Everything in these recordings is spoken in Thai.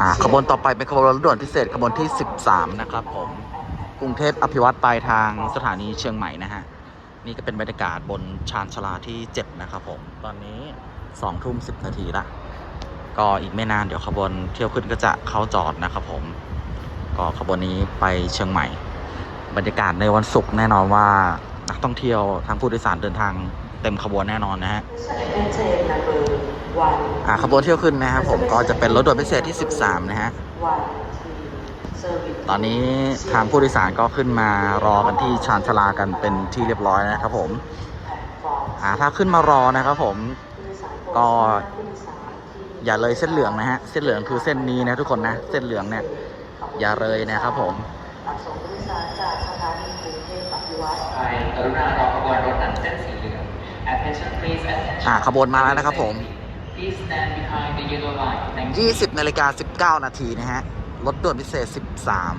อ่าขบวนต่อไปเป็นขบวนรถด่วนพิเศษขบวนที่ 13 นะครับผมกรุงเทพอภิวัตปลายทางสถานีเชียงใหม่นะฮะ นี่ก็เป็นบรรยากาศบนชานชาลาที่ 7 นะครับผม ตอนนี้2ทุ่ม10 นาทีละ ก็อีกไม่นานเดี๋ยวขบวนเที่ยวขึ้นก็จะเข้าจอดนะครับผม ก็ขบวนนี้ไปเชียงใหม่ บรรยากาศในวันศุกร์แน่นอนว่านักท่องเที่ยวทางผู้โดยสารเดินทาง เต็มขบวนแน่นอนนะฮะ and train number one อ่าขบวนเที่ยวขึ้นนะครับผมก็จะเป็นรถด่วนพิเศษที่ 13 นะฮะ one three serving ตอนนี้ทางผู้โดยสารก็ขึ้นมารอกันที่ชานชาลากันเป็นที่เรียบร้อยนะครับผมอ่าถ้าขึ้นมารอนะครับผมก็อย่าเลยเส้นเหลืองนะฮะ เส้นเหลืองคือเส้นนี้นะทุกคนนะ เส้นเหลืองเนี่ย อย่าเลยนะครับผมรับส่งผู้โดยสารจากสถานีกรุงเทพอภิวัตรไปกรุณารอขบวนรถนั้นเส้นสีเหลื อง Attention please attention อ่าขบวนมาแล้วนะครับผม Please stand behind the yellow line Thank you 20นาฬิกา19 นาทีนะฮะ รถด่วนพิเศษ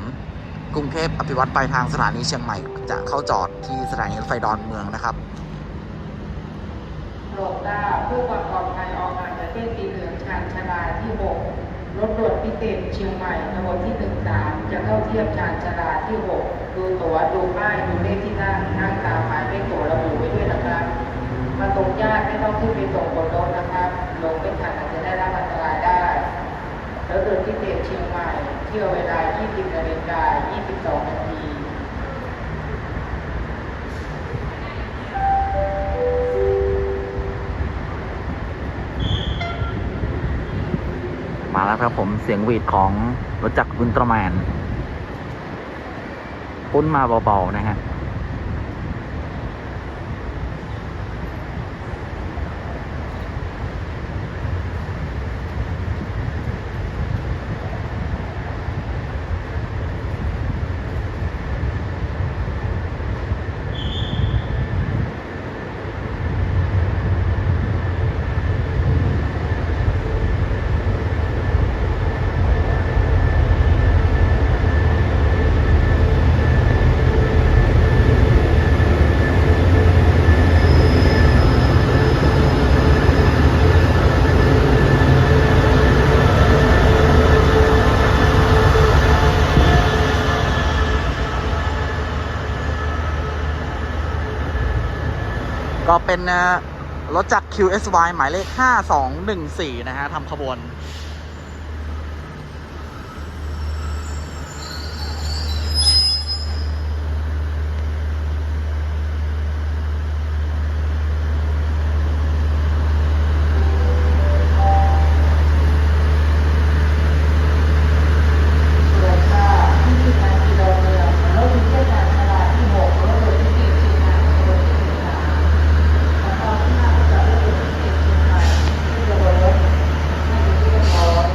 13 กรุงเทพอภิวัตรปลายทางสถานีเชียงใหม่ จะเข้าจอดที่สถานีรถไฟดอนเมืองนะครับโปรดทราบเพื่อความปลอดภัยออกมาจากเส้นสีเหลืองชานชาลาที่ 6 รถด่วนพิเศษเชียงใหม่ขบวนที่ 13 จะเข้าเทียบชานชาลาที่ 6 ดูตั๋วดูป้ายดูเลขที่นั่งนั่งตามหมายเลขตั๋วระบุไว้ด้วยนะครับ มาตรงญาติไม่ต้องขึ้นไปส่งบนรถนะครับลงไม่ทันอาจจะได้รับอันตรายได้รถด่วนพิเศษเชียงใหม่เที่ยวเวลา 20นาฬิกา22นาทีมาแล้วครับผมเสียงวีดของรถจักรอุลตร้าแมนปุ้นมาเบาๆนะฮะ ก็เป็นรถจาก QSY หมายเลข 5214 นะฮะทำขบวน โปรดทราบที่สถานีดอนเมืองรถพิเศษชานชาลาที่ 6 รถด่วนพิเศษเชียงใหม่ขบวนที่ 13แล้วก็ที่นั่งจากรถด่วนพิเศษเชียงใหม่ที่จะบนรถให้เป็นที่เรียบร้อย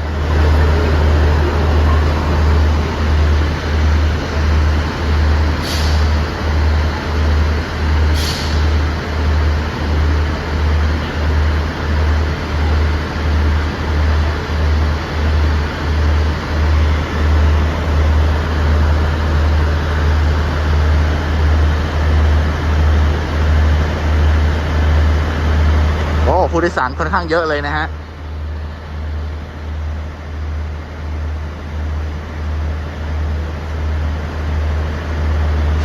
โอ้ ผู้โดยสารค่อนข้างเยอะเลยนะฮะ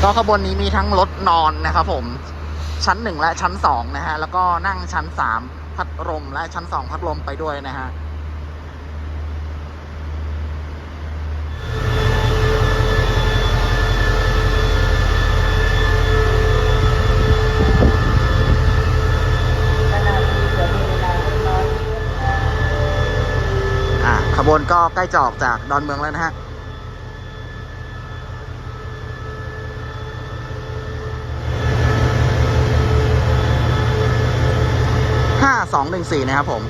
ก็ขบวนนี้มีทั้งรถนอนนะครับผมชั้นหนึ่งและชั้นสองนะฮะแล้วก็นั่งชั้นสามพัดลมและชั้นสองพัดลมไปด้วยนะฮะ ขณะนี้เหลือเวลาเล็กน้อย อ่าข บวนก็ใกล้จะออกจากดอนเมืองแล้วนะฮะห้าสองหนึ่งสี่นะครับผม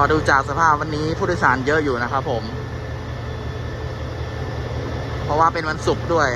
อ ดูจากสภาพวันนี้ผู้โดยสารเยอะอยู่นะครับผม เพราะว่าเป็นวันศุกร์ด้วย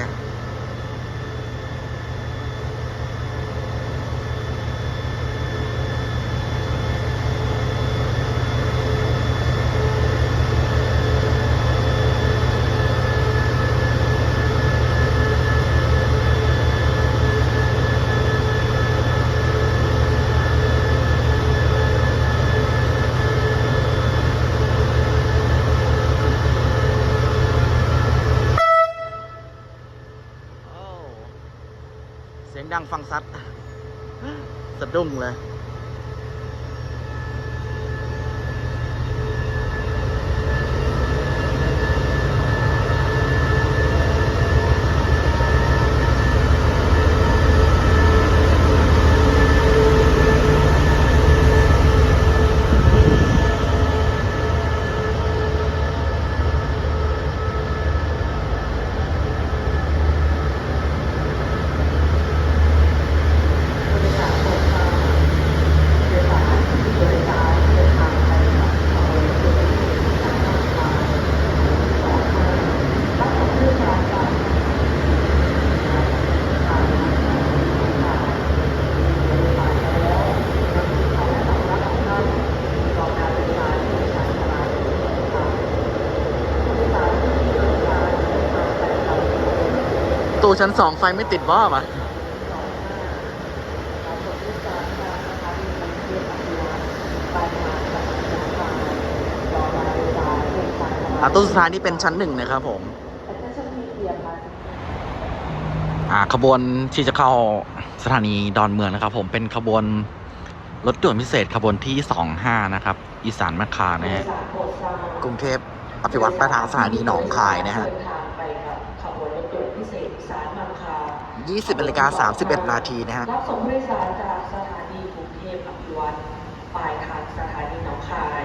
เสียงดัง ฟังซัดสะดุ้งเลย ผู้โดยสารโปรดทราบโดยสารโดยสารเดินทางไปกับขบวนรถด่วนพิเศษสายราชการสองห้ารับส่งผู้โดยสารจากสถานีขนส่งสายโดยสารแล้วนำสิ่งของและสัมภาระของท่านรอการโดยสารที่ชานชาลาที่สองค่ะผู้โดยสารที่มีโดยสารเดินทางไปกับขบวนรถด่วนพิเศษ ตู้ ชั้นสองไฟไม่ติดว่าปะอ่าตู้สุดท้ายนี่เป็นชั้นหนึ่งนะครับผมอ่าขบวนที่จะเข้าสถานีดอนเมืองนะครับ ผมเป็นขบวนรถด่วนพิเศษขบวนที่สองห้านะครับ อีสานมะคานะฮะกรุงเทพอภิวัตไปทางสถานีหนองคายนะฮะ 20นาฬิกา31 นาทีนะฮะรับส่งผู้โดยสารจากสถานีกรุงเทพอภิวัตปลายทางสถานีหนองคาย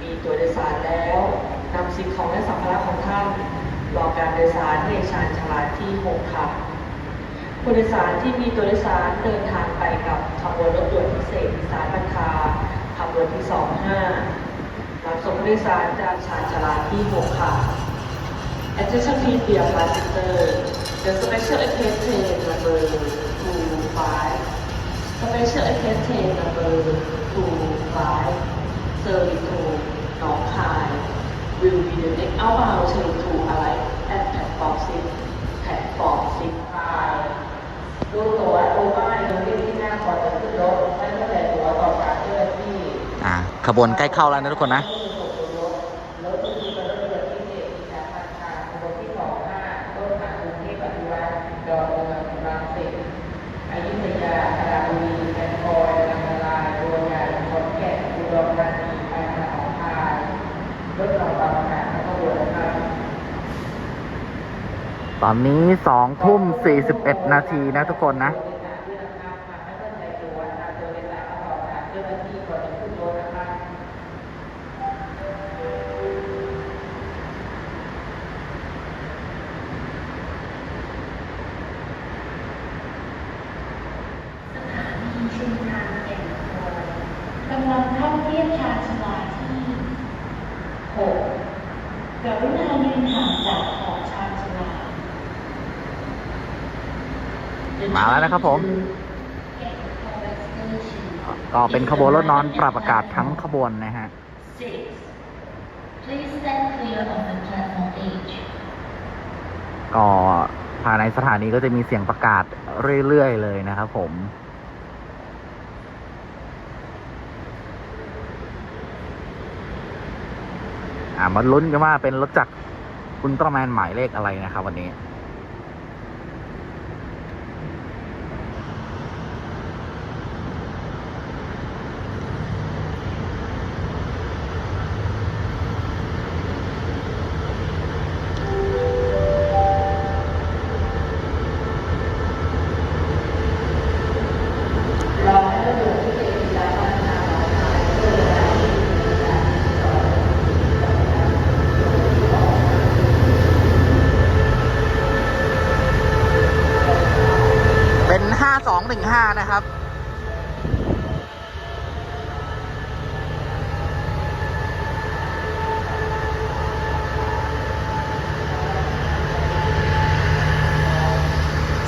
มีตัวโดยสารแล้วนำสิ่งของและสัมภาระของท่านรอการโดยสารในชานชาลาที่6ค่ะผู้โดยสารที่มีตัวโดยสารเดินทางไปกับขบวนรถด่วนพิเศษสายบันคาขบวนที่ 25รับส่งผู้โดยสารจากชานชาลาที่6ค่ะ Attention please dear passenger the special express train number 25 special express train number 25 serving to หนองคาย will be the next outbound train to arrive at platform 6 platform 6ดูตั๋วดูป้ายดูเลขที่หน้าก่อนจะขึ้นรถและตั้งแต่ตัวต่อจากเจ้าหน้าที่อ่าขบวนใกล้เข้าแล้วนะทุกคนนะ รถที่เป็นรถด่วนพิเศษที่จากธนาคารขบวนที่สองห้าต้นทางกรุงเทพปฏิวัติ ดอนเมืองรังสิตอยุธยาสระบุรีแอนคอยนาลายบัวใหญ่ขอนแก่นอุดรธานีไปทาหนองคายรถเราตามอากาศและขบวนนะครับตอนนี้สองทุ่มสี่สิบเอ็ดนาทีนะทุกคนนะ สถานีชุมทางแก่งคอยกำลังเข้าเทียบชาญชาลาที่หกกรุณายืนห่างจากขอบชาญชาลา มาแล้วนะครับผม ก็เป็นขบวนรถนอนปรับอากาศทั้งขบวนนะฮะ ก็ภายในสถานีก็จะมีเสียงประกาศเรื่อยๆเลยนะครับผมอ่ามาลุ้นกันว่าเป็นรถจักรอุลตร้าแมนหมายเลขอะไรนะครับวันนี้ 15 นะครับ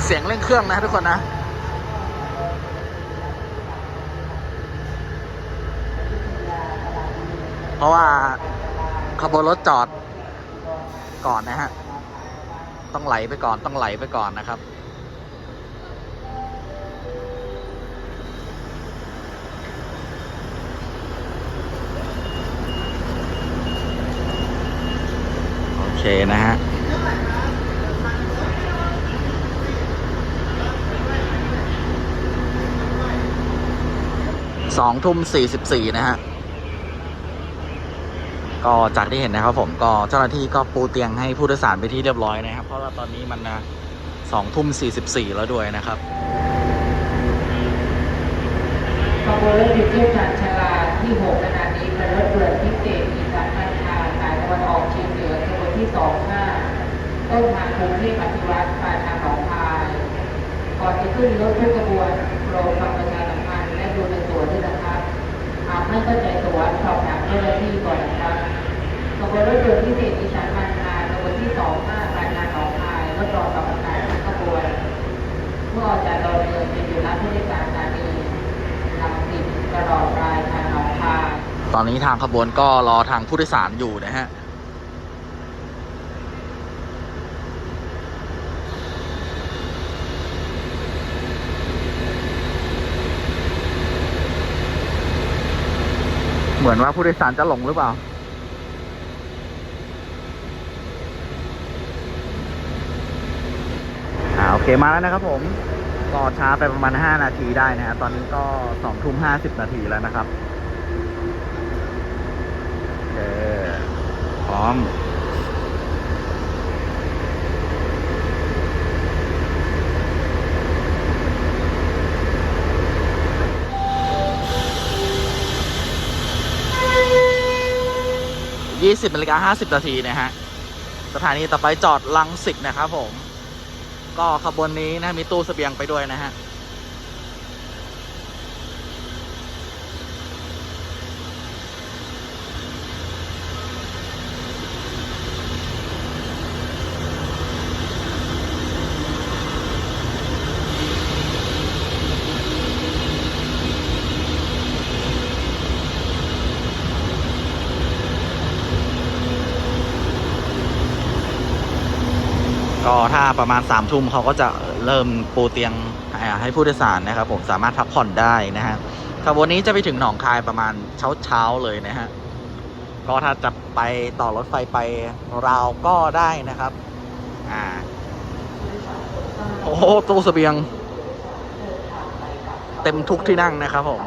เสียงเร่งเครื่องนะทุกคนนะเพราะว่าขบวนรถจอดก่อนนะฮะ ต้องไหลไปก่อนต้องไหลไปก่อนนะครับ เคนะฮะสองทุ่มสี่สิบสี่นะฮะ ก็จากที่เห็นนะครับผมก็เจ้าหน้าที่ก็ปูเตียงให้ผู้โดยสารไปที่เรียบร้อยนะครับ เพราะว่าตอนนี้มันนะสองทุ่มสี่สิบสี่แล้วด้วยนะครับขบวนรถหยุดเทียบชานชาลาที่6ขณะนี้เป็นรถด่วนพิเศษ อขบวนที่25ต้นทางกรุงเทพอภิวัตปลายทางหนองคาย ก่อนจะขึ้นรถทุกขบวนโปรดฟังประชาสัมพันธ์และดูในตัวด้วยนะครับหากไม่เข้าใจตัวสอบถามเจ้าหน้าที่ก่อนนะครับขบวนรถด่วนพิเศษอีสานพันธาขบวนที่25ปลายทางหนองคายรถรอกับประกาศขบวนเมื่อออกจากดอนเมืองจะอยู่รับผู้โดยสารสถานีลำสิบตลอดปลายทางหนองคายตอนนี้ทางขบวนก็รอทางผู้โดยสารอยู่นะฮะ มือนว่าผู้โดยสารจะหลงหรือเปล่า อ่าโอเคมาแล้วนะครับผมก็ช้าไปประมาณ 5 นาทีได้นะฮะตอนนี้ก็2ทุ่ม50 นาทีแล้วนะครับ โอเค พร้อม ยี่สิบนาฬิกาห้าสิบนาทีนะฮะ สถานีต่อไปจอดลังสิตนะครับผม ก็ขบวนนี้นะมีตู้เสบียงไปด้วยนะฮะ ก็ถ้าประมาณสามทุ่มเขาก็จะเริ่มปูเตียงให้ผู้โดยสารนะครับ ผมสามารถพักผ่อนได้นะฮะขบวนนี้จะไปถึงหนองคายประมาณเช้าเช้าเลยนะฮะก็ถ้าจะไปต่อรถไฟไปราวก็ได้นะครับอ่าโอ้โหตู้เสบียง เต็มทุกที่นั่งนะครับผม